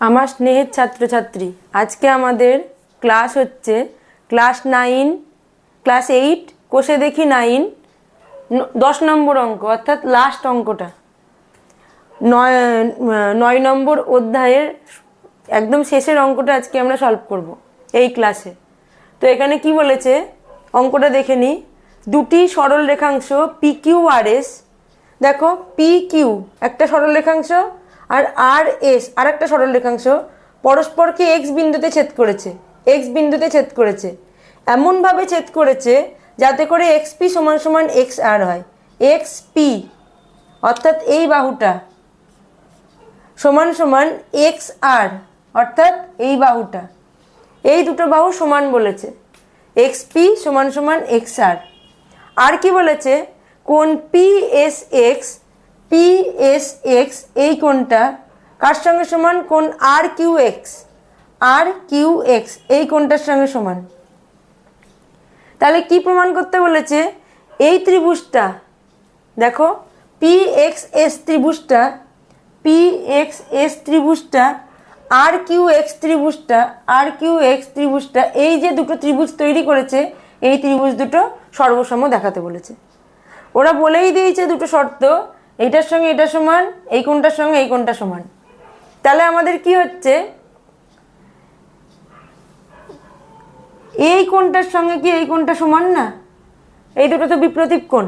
আমার স্নেহের ছাত্রছাত্রী। আজকে আমাদের ক্লাস হচ্ছে ক্লাস নাইন, ক্লাস এইট, কোষে দেখি নাইন দশ নম্বর অঙ্ক, অর্থাৎ লাস্ট অঙ্কটা। নয় নয় নম্বর অধ্যায়ের একদম শেষের অঙ্কটা আজকে আমরা সলভ করব এই ক্লাসে তো এখানে কি বলেছে? অঙ্কটা দেখে নিই দুটি সরল রেখাংশ পি কিউ আর এস দেখো পি কিউ একটা সরল রেখাংশ আর আর এস আর একটা সরল রেখাংশ, পরস্পরকে এক্স বিন্দুতে ছেদ করেছে এক্স বিন্দুতে ছেদ করেছে। এমনভাবে ছেদ করেছে যাতে করে এক্স পি সমান সমান এক্স আর হয়। এক্স পি অর্থাৎ এই বাহুটা সমান সমান এক্স আর অর্থাৎ এই বাহুটা। এই দুটো বাহু সমান বলেছে এক্স পি সমান সমান এক্স আর আর কি বলেছে? কোন P S X P S X এই কোনটা কার সঙ্গে সমান? কোন R Q X R Q X এই কোনটার সঙ্গে সমান। তাহলে কি প্রমাণ করতে বলেছে? এই ত্রিভুজটা, দেখো পি এক্স এস ত্রিভুজটা পি এক্স এস ত্রিভুজটা আর কিউ এক্স ত্রিভুজটা আর কিউ এক্স ত্রিভুজটা, এই যে দুটো ত্রিভুজ তৈরি করেছে, এই ত্রিভুজ দুটো সর্বসম দেখাতে বলেছে। ওরা বলেই দিয়েছে দুটো শর্ত এইটার সঙ্গে এটা সমান, এই কোনটার সঙ্গে এই কোনটা সমান। তাহলে আমাদের কি হচ্ছে? এই কোনটার সঙ্গে কি এই কোনটা সমান না? এই দুটো তো বিপ্রতীপ কোণ।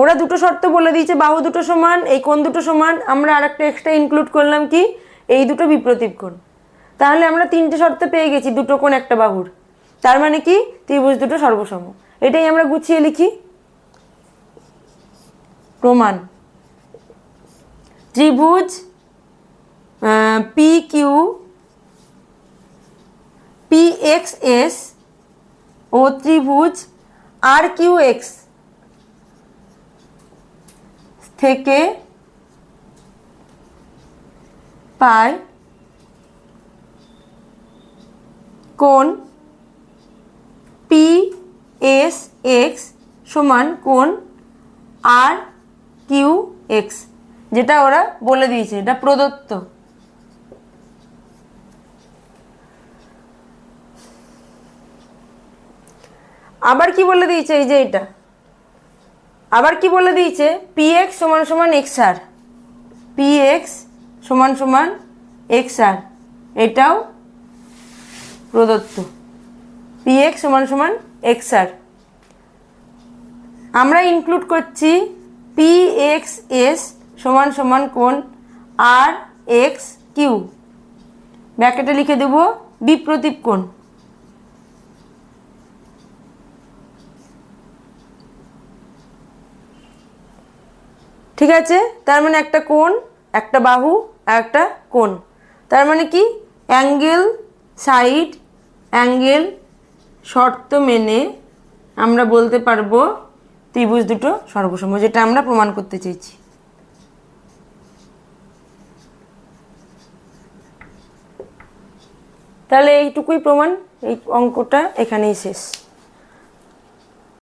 ওরা দুটো শর্ত বলে দিয়েছে, বাহু দুটো সমান, এই কোণ দুটো সমান। আমরা আরেকটা এক্সট্রা ইনক্লুড করলাম কি? এই দুটো বিপ্রতীপ কোণ। তাহলে আমরা তিনটে শর্ত পেয়ে গেছি, দুটো কোণ, একটা বাহুর। তার মানে কি? ত্রিভুজ দুটো সর্বসম। এটাই আমরা গুছিয়ে লিখি। প্রমাণ। ত্রিভুজ P Q P X S ও ত্রিভুজ আর কিউ এক্স থেকে পায় কোন পি এস এক্স সমান কোন আর কিউ এক্স যেটা ওরা বলে দিয়েছে, এটা প্রদত্ত। আবার কি বলে দিয়েছে, এই যে এটা? আবার কি বলে দিয়েছে? পি এক্স সমান সমান এক্স আর পি এক্স সমান সমান এক্স আর এটাও প্রদত্ত। পি এক্স সমান সমান এক্স আর আমরা ইনক্লুড করছি পি এক্স এস সমান সমান কোণ আর এক্স কিউ ব্যাকেটে লিখে দেব বিপ্রতীপ কোণ। ঠিক আছে? তার মানে একটা কোণ, একটা বাহু, আর একটা কোণ। তার মানে কি? অ্যাঙ্গেল সাইড, অ্যাঙ্গেল শর্ত মেনে আমরা বলতে পারব ত্রিভুজ দুটো সর্বসম, যেটা আমরা প্রমাণ করতে চেয়েছি। তাহলে এইটুকুই প্রমাণ, এই অঙ্কটা এখানেই শেষ।